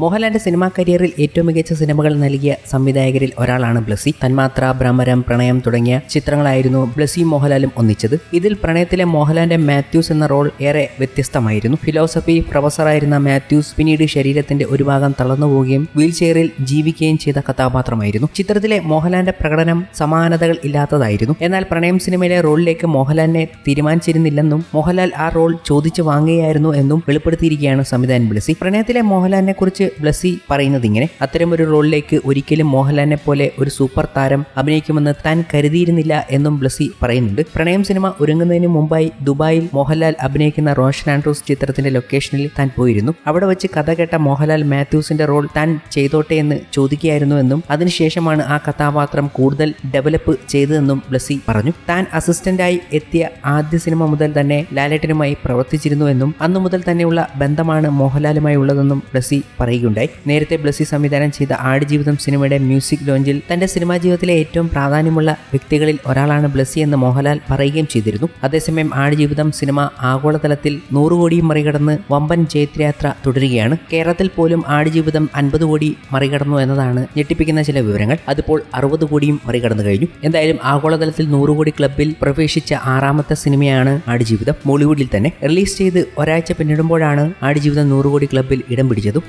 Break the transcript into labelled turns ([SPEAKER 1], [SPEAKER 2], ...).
[SPEAKER 1] മോഹൻലാലിന്റെ സിനിമാ കരിയറിൽ ഏറ്റവും മികച്ച സിനിമകൾ നൽകിയ സംവിധായകരിൽ ഒരാളാണ് ബ്ലസി. തന്മാത്ര ഭ്രമരം പ്രണയം തുടങ്ങിയ ചിത്രങ്ങളായിരുന്നു ബ്ലസിയും മോഹൻലാലും ഒന്നിച്ചത്. ഇതിൽ പ്രണയത്തിലെ മോഹൻലാലിന്റെ മാത്യൂസ് എന്ന റോൾ ഏറെ വ്യത്യസ്തമായിരുന്നു. ഫിലോസഫി പ്രൊഫസറായിരുന്ന മാത്യൂസ് പിന്നീട് ശരീരത്തിന്റെ ഒരു ഭാഗം തളർന്നു പോവുകയും വീൽ ചെയറിൽ ജീവിക്കുകയും ചെയ്ത കഥാപാത്രമായിരുന്നു. ചിത്രത്തിലെ മോഹൻലാലിന്റെ പ്രകടനം സമാനതകൾ ഇല്ലാത്തതായിരുന്നു. എന്നാൽ പ്രണയം സിനിമയിലെ റോളിലേക്ക് മോഹൻലാലിനെ തീരുമാനിച്ചിരുന്നില്ലെന്നും മോഹൻലാൽ ആ റോൾ ചോദിച്ചു വാങ്ങുകയായിരുന്നു എന്നും വെളിപ്പെടുത്തിയിരിക്കുകയാണ് സംവിധായകൻ ബ്ലസി. പ്രണയത്തിലെ മോഹൻലാലിനെ കുറിച്ച് ബ്ലസി പറയുന്നത് ഇങ്ങനെ അത്തരമൊരു റോളിലേക്ക് ഒരിക്കലും മോഹൻലാലിനെ പോലെ ഒരു സൂപ്പർ താരം അഭിനയിക്കുമെന്ന് താൻ കരുതിയിരുന്നില്ല എന്നും ബ്ലസി പറയുന്നുണ്ട്. പ്രണയം സിനിമ ഒരുങ്ങുന്നതിന് മുമ്പായി ദുബായിൽ മോഹൻലാൽ അഭിനയിക്കുന്ന റോഷൻ ആൻഡ്രൂസ് ചിത്രത്തിന്റെ ലൊക്കേഷനിൽ താൻ പോയിരുന്നു. അവിടെ വെച്ച് കഥ കേട്ട മോഹൻലാൽ മാത്യൂസിന്റെ റോൾ താൻ ചെയ്തോട്ടെ എന്ന് ചോദിക്കുകയായിരുന്നു എന്നും അതിനുശേഷമാണ് ആ കഥാപാത്രം കൂടുതൽ ഡെവലപ്പ് ചെയ്തതെന്നും ബ്ലസി പറഞ്ഞു. താൻ അസിസ്റ്റന്റായി എത്തിയ ആദ്യ സിനിമ മുതൽ തന്നെ ലാലേട്ടനുമായി പ്രവർത്തിച്ചിരുന്നുവെന്നും അന്നു മുതൽ തന്നെയുള്ള ബന്ധമാണ് മോഹൻലാലുമായി ഉള്ളതെന്നും ബ്ലസി പറയുകയുണ്ടായി നേരത്തെ ബ്ലസ്സി സംവിധാനം ചെയ്ത ആടുജീവിതം സിനിമയുടെ മ്യൂസിക് ലോഞ്ചിൽ തന്റെ സിനിമാ ജീവിതത്തിലെ ഏറ്റവും പ്രാധാന്യമുള്ള വ്യക്തികളിൽ ഒരാളാണ് ബ്ലസ്സി എന്ന് മോഹൻലാൽ പറയുകയും ചെയ്തിരുന്നു. അതേസമയം ആടുജീവിതം സിനിമ ആഗോളതലത്തിൽ നൂറ് കോടിയും മറികടന്ന് വമ്പൻ ജയത്രയാത്ര തുടരുകയാണ്. കേരളത്തിൽ പോലും ആടുജീവിതം അൻപത് കോടി മറികടന്നു എന്നതാണ് ഞെട്ടിപ്പിക്കുന്ന ചില വിവരങ്ങൾ. അതിപ്പോൾ അറുപത് കോടിയും മറികടന്നു കഴിഞ്ഞു. എന്തായാലും ആഗോളതലത്തിൽ നൂറ് കോടി ക്ലബിൽ പ്രവേശിച്ച ആറാമത്തെ സിനിമയാണ് ആടുജീവിതം. മോളിവുഡിൽ തന്നെ റിലീസ് ചെയ്ത് ഒരാഴ്ച പിന്നിടുമ്പോഴാണ് ആടുജീവിതം നൂറ് കോടി ക്ലബിൽ ഇടം പിടിച്ചതും.